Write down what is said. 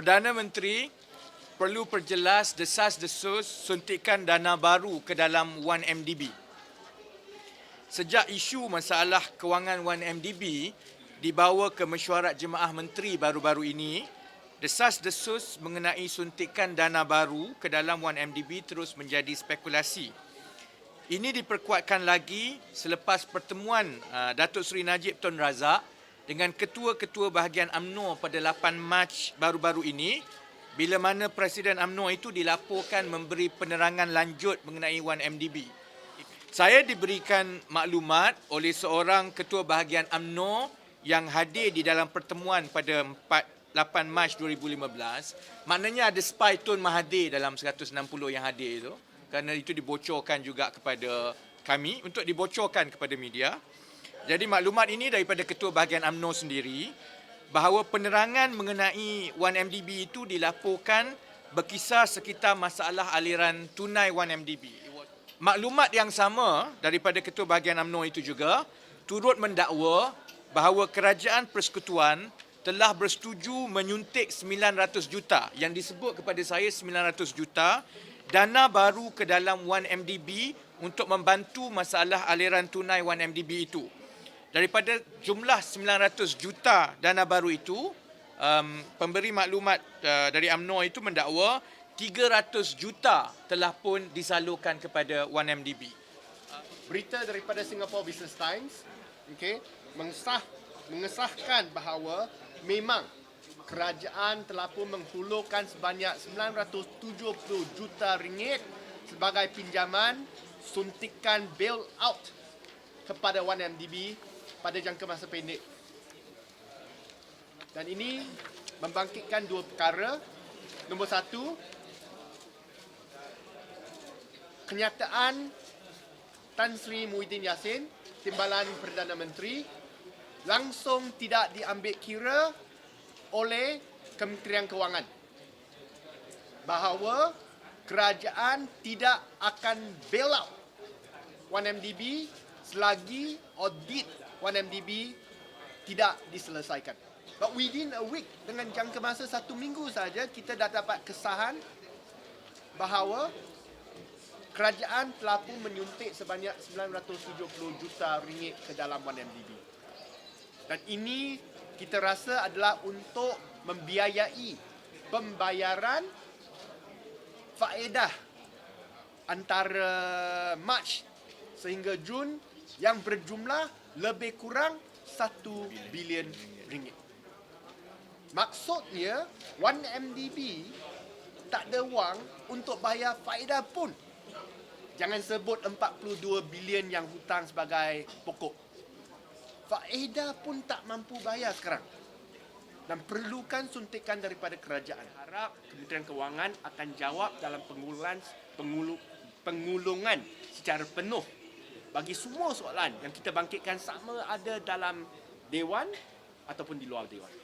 Perdana Menteri perlu perjelas desas-desus suntikan dana baru ke dalam 1MDB. Sejak isu masalah kewangan 1MDB dibawa ke mesyuarat jemaah menteri baru-baru ini, desas-desus mengenai suntikan dana baru ke dalam 1MDB terus menjadi spekulasi. Ini diperkuatkan lagi selepas pertemuan uh, Datuk Seri Najib Tun Razak dengan ketua-ketua bahagian AMNO pada 8 Mac baru-baru ini bila mana Presiden AMNO itu dilaporkan memberi penerangan lanjut mengenai 1MDB. Saya diberikan maklumat oleh seorang ketua bahagian AMNO yang hadir di dalam pertemuan pada 4 8 Mac 2015. Maknanya ada spy Tun Mahathir dalam 160 yang hadir itu kerana itu dibocorkan juga kepada kami untuk dibocorkan kepada media. Jadi maklumat ini daripada Ketua Bahagian AMNO sendiri bahawa penerangan mengenai 1MDB itu dilaporkan berkisar sekitar masalah aliran tunai 1MDB. Maklumat yang sama daripada Ketua Bahagian AMNO itu juga turut mendakwa bahawa kerajaan persekutuan telah bersetuju menyuntik 900 juta yang disebut kepada saya 900 juta dana baru ke dalam 1MDB untuk membantu masalah aliran tunai 1MDB itu. Daripada jumlah 900 juta dana baru itu, um, pemberi maklumat uh, dari AMNO itu mendakwa 300 juta telah pun disalurkan kepada 1MDB. berita daripada Singapore Business Times okay, mengesah, mengesahkan bahawa memang kerajaan telah pun menghulurkan sebanyak 970 juta ringgit sebagai pinjaman suntikan bail out kepada 1MDB pada jangka masa pendek. Dan ini membangkitkan dua perkara. Nombor satu, kenyataan Tan Sri Muhyiddin Yassin, Timbalan Perdana Menteri, langsung tidak diambil kira oleh Kementerian Kewangan bahawa kerajaan tidak akan bail out 1MDB selagi audit 1MDB tidak diselesaikan. But within a week, dengan jangka masa satu minggu saja, kita dah dapat kesahan bahawa kerajaan telah pun menyuntik sebanyak 970 juta ringgit ke dalam 1MDB. Dan ini kita rasa adalah untuk membiayai pembayaran faedah antara Mac sehingga Jun yang berjumlah lebih kurang 1 bilion ringgit. Maksudnya 1MDB tak ada wang untuk bayar faedah pun. Jangan sebut 42 bilion yang hutang sebagai pokok. Faedah pun tak mampu bayar sekarang. Dan perlukan suntikan daripada kerajaan. Harap Kementerian Kewangan akan jawab dalam penguluran pengulu, pengulungan secara penuh bagi semua soalan yang kita bangkitkan sama ada dalam Dewan ataupun di luar Dewan.